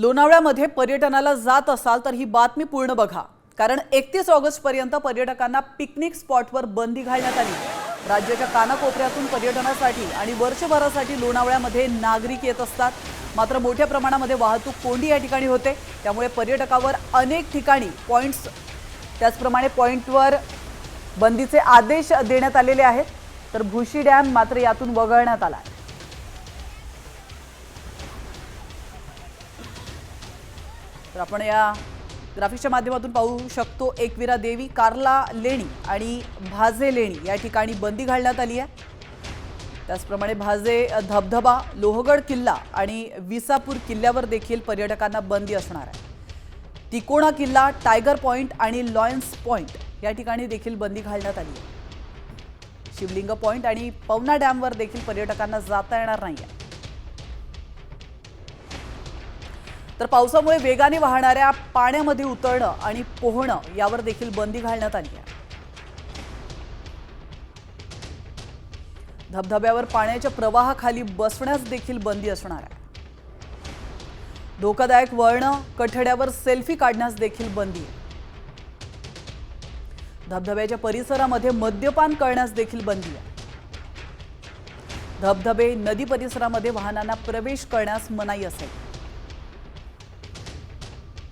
लोणावळ्यामध्ये पर्यटनाला जात असाल तर ही बातमी पूर्ण बघा. कारण एकतीस ऑगस्ट पर्यंत पर्यटकांना पिकनिक स्पॉटवर बंदी घालण्यात आली. राज्याच्या कानाकोपऱ्यातून पर्यटनासाठी आणि वर्षभरासाठी लोणावळ्यामध्ये नागरिक येत असतात. मात्र मोठ्या प्रमाणामध्ये वाहतूक कोंडी या ठिकाणी होते. त्यामुळे पर्यटकावर अनेक ठिकाणी पॉईंट्स त्याचप्रमाणे पॉईंटवर बंदीचे आदेश देण्यात आलेले आहेत. तर भुशी डॅम मात्र यातून वगळण्यात आला आहे. तर आपण या ग्राफिक्सच्या माध्यमातून पाहू शकतो एकविरा देवी कार्ला लेणी आणि भाजे लेणी या ठिकाणी बंदी घालण्यात आली आहे. त्याचप्रमाणे भाजे धबधबा लोहगड किल्ला आणि विसापूर किल्ल्यावर देखील पर्यटकांना बंदी असणार आहे. तिकोणा किल्ला टायगर पॉईंट आणि लॉयन्स पॉईंट या ठिकाणी देखील बंदी घालण्यात आली आहे. शिवलिंग पॉईंट आणि पवना डॅमवर देखील पर्यटकांना जाता येणार नाही आहे तर पावसामुळे वेगाने वाहणाऱ्या पाण्यामध्ये उतरणं आणि पोहणं यावर देखील बंदी घालण्यात आली आहे. धबधब्यावर पाण्याच्या प्रवाहाखाली बसण्यास देखील बंदी असणार आहे. धोकादायक वळणं कठड्यावर सेल्फी काढण्यास देखील बंदी आहे. धबधब्याच्या परिसरामध्ये मद्यपान करण्यास देखील बंदी आहे. धबधबे नदी परिसरामध्ये वाहनांना प्रवेश करण्यास मनाई असेल.